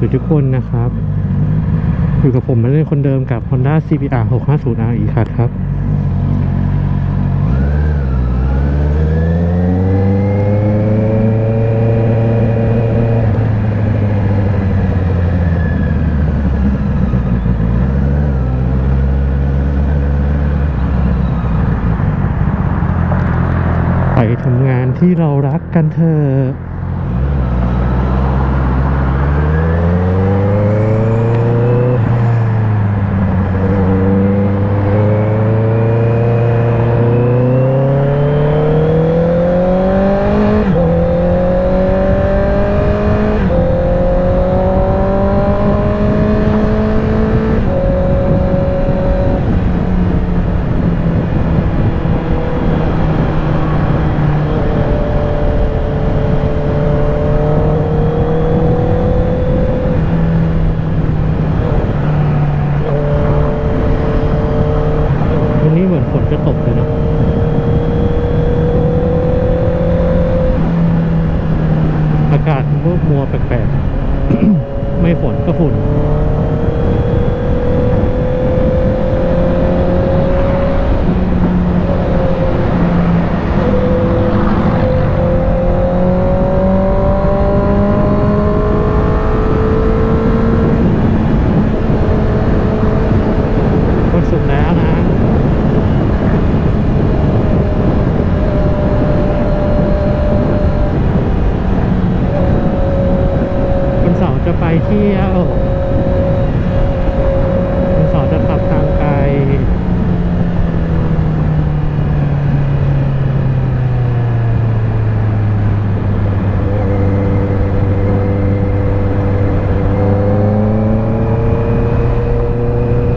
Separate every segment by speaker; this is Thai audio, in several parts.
Speaker 1: ดีทุกคนนะครับ อยู่กับผมมาเล่นคนเดิมกับ Honda CBR 650 RE ครับครับไปทำงานที่เรารักกันเถอะ วันนี้เหมือนฝนจะตกเลยเนอะอากาศมัวมัวแปลกๆ ไม่ฝนก็ฝุ่น วันศุกร์แล้วนะ วันเสา ร์จะไปเที่ยววันเสาร์จะขับทางไกล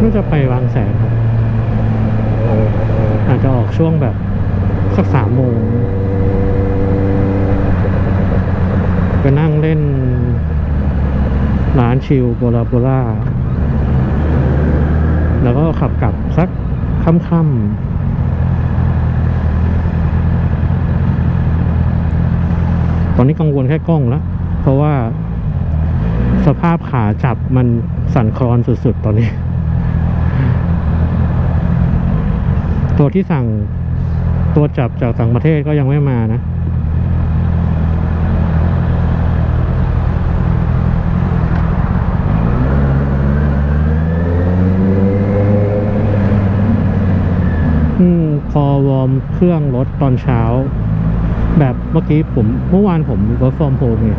Speaker 1: น่าจะไปบางแสนครับ อาจจะออกช่วงแบบสักสามโมงไปนั่งเล่น ร้านชิล โบราโบราแล้วก็ขับกลับสักค่ำๆตอนนี้กังวลแค่กล้องแล้ว เพราะว่าสภาพขาจับมันสั่นคลอนสุดๆ ตอนนี้ ตัวที่สั่งตัวจับจากต่างประเทศก็ยังไม่มานะ อืม พอวอ ร์มเครื่องรถตอนเช้า แบบเมื่อกี้ผมเมื่อวานผม work from home ไง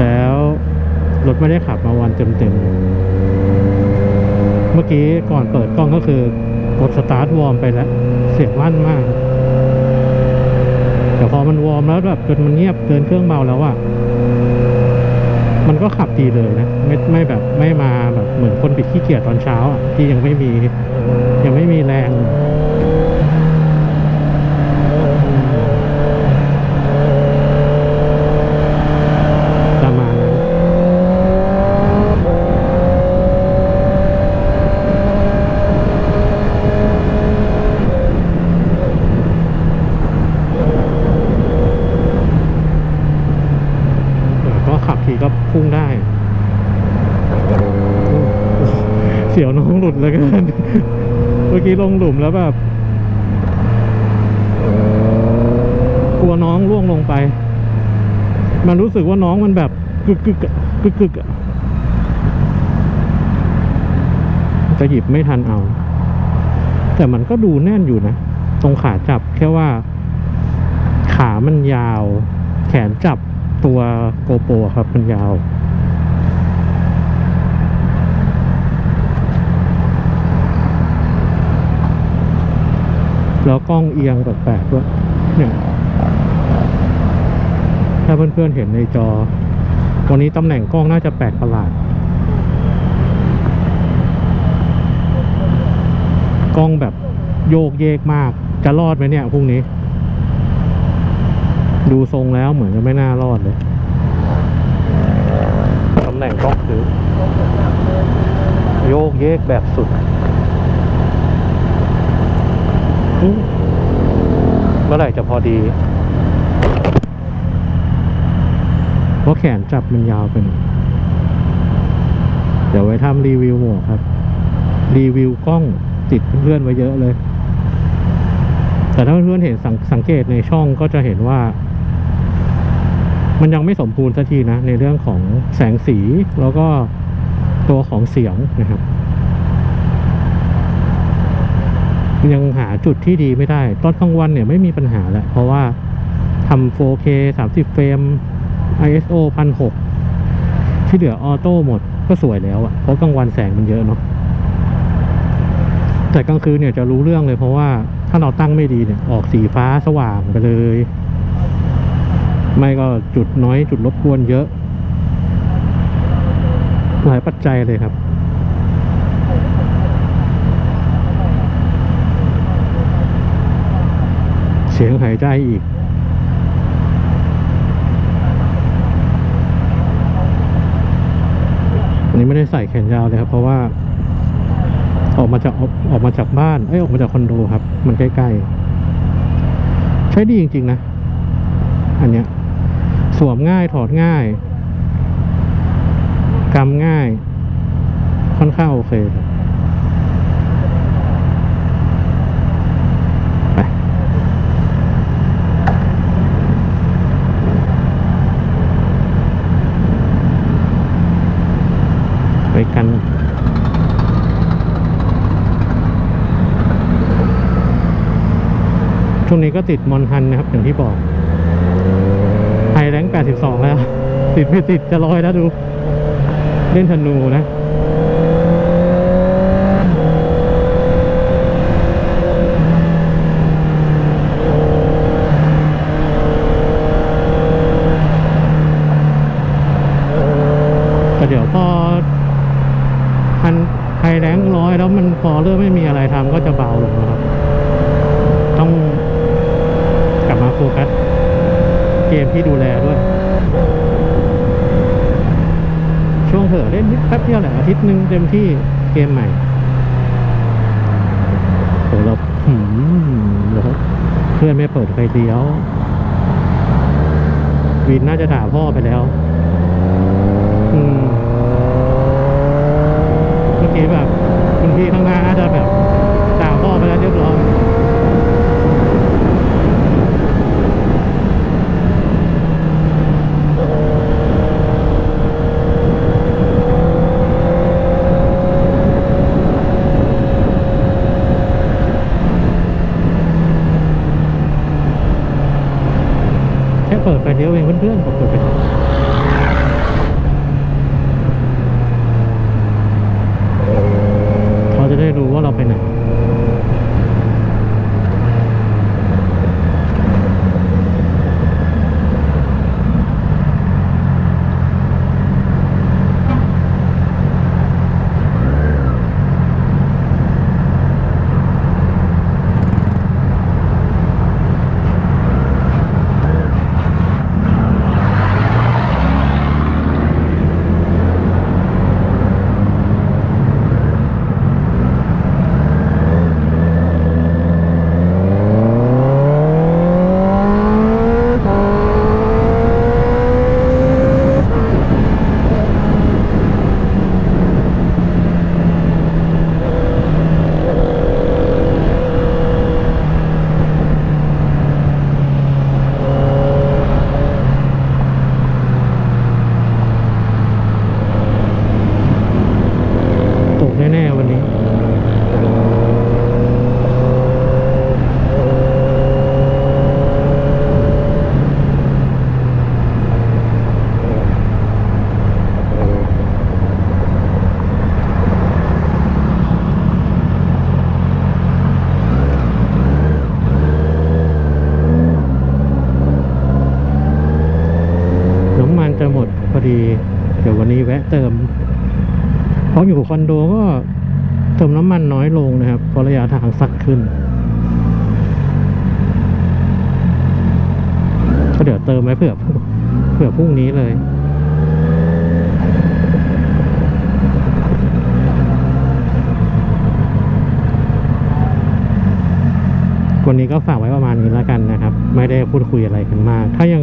Speaker 1: แล้วรถไม่ได้ขับมาวันเต็มๆ เมื่อกี้ก่อนเปิดกล้องก็คือกดสตาร์ทวอร์มไปแล้วเสียงลั่นมาก แต่พอมันวอร์มแล้วแบบจนมันเงียบเกินเครื่องเบาแล้วอะมันก็ขับดีเลยนะไม่ไม่แบบไม่มาแบบเหมือนคนบิดขี้เกียจตอนเช้าอะที่ยังไม่มี ยังไม่มีแรงประมาณนั้น เออก็ขับทีก็พุ่งได้ เสียว น้อเกันเมื่อกี้ลงหลุมแล้วแบบกลัวน้องล่วงลงไป มันรู้สึกว่าน้องมันแบบกึกกึกกึกกึกจะหยิบไม่ทันเอา แต่มันก็ดูแน่นอยู่นะ ตรงขาจับแค่ว่า ขามันยาว แขนจับตัวโกโปรครับมันยาว แล้วกล้องเอียงแปลกๆด้วยเนี่ยถ้าเพื่อนๆเห็นในจอ วันนี้ตำแหน่งกล้องน่าจะแปลกประหลาด กล้องแบบโยกเยกมาก จะรอดไหมเนี่ยพรุ่งนี้ ดูทรงแล้วเหมือนจะไม่น่ารอดเลยตำแหน่งกล้องคือโยกเยกแบบสุดอืม เมื่อไหร่จะพอดี เพราะแขนจับมันยาวไปหน่อยเดี๋ยวไว้ทำรีวิวหมวกครับ รีวิวกล้องติดเพื่อนๆไว้เยอะเลย แต่ถ้าเพื่อนเห็นสังสังเกตในช่องก็จะเห็นว่า มันยังไม่สมบูรณ์สักทีนะ ในเรื่องของแสงสีแล้วก็ตัวของเสียงนะครับ ยังหาจุดที่ดีไม่ได้ ตอนกลางวันเนี่ยไม่มีปัญหาแล้ว เพราะว่าทำ 4K 30 เฟรม ISO 1006 ที่เหลือออโต้หมดก็สวยแล้วอะเพราะกลางวันแสงมันเยอะเนาะ แต่กลางคืนเนี่ยจะรู้เรื่องเลยเพราะว่าถ้าเราตั้งไม่ดีเนี่ยออกสีฟ้าสว่างไปเลย ไม่ก็จุดน้อยจุดรบกวนเยอะ หลายปัจจัยเลยครับ เสียงหายใจอีกอันนี้ไม่ได้ใส่แขนยาวเลยครับ เพราะว่า ออกมาจากออกออกมาจากบ้านเอ้ยออกมาจากคอนโดครับ มันใกล้ๆ ใช้ดีจริง ๆ นะ อันเนี้ย สวมง่ายถอดง่ายกำง่าย ค่อนข้างโอเคครับไป ไปกัน ช่วงนี้ก็ติดมอนทันนะครับ อย่างที่บอกไฮแรง 82 แล้ว ติดไม่ติดจะลอยแล้วดู เล่นธนูนะแต่เดี๋ยวพอพันไฮแรงร้อยแล้วมันพอเริ่มไม่มีอะไรทำก็จะเบาลงนะครับ ต้องกลับมาโฟกัสเกมที่ดูแลด้วย ช่วงเถอะเล่นนิดแป๊บเดียวแหละอาทิตย์หนึ่งเต็มที่เกมใหม่โหเราหืมเดี๋ยวเพื่อนไม่เปิดไฟเลี้ยว วินน่าจะด่าพ่อไปแล้ว อืมเมื่อกี้แบบคุณพี่ข้าง คอนโดก็เติมน้ำมันน้อยลงนะครับเพราะระยะทางสั้นขึ้นก็เดี๋ยวเติมไว้เผื่อเผื่อพรุ่งนี้เลยวันนี้ก็ฝากไว้ประมาณนี้แล้วกันนะครับ ไม่ได้พูดคุยอะไรกันมาก ถ้ายัง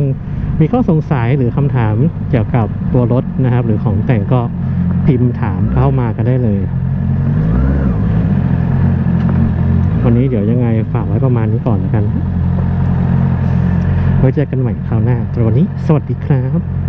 Speaker 1: มีข้อสงสัยหรือคำถามเกี่ยวกับตัวรถนะครับ หรือของแต่งก็ พิมพ์ถามเข้ามากันได้เลย วันนี้เดี๋ยวยังไงฝากไว้ประมาณนี้ก่อนแล้วกัน ไว้เจอกันใหม่คราวหน้าแต่วันนี้ สวัสดีครับ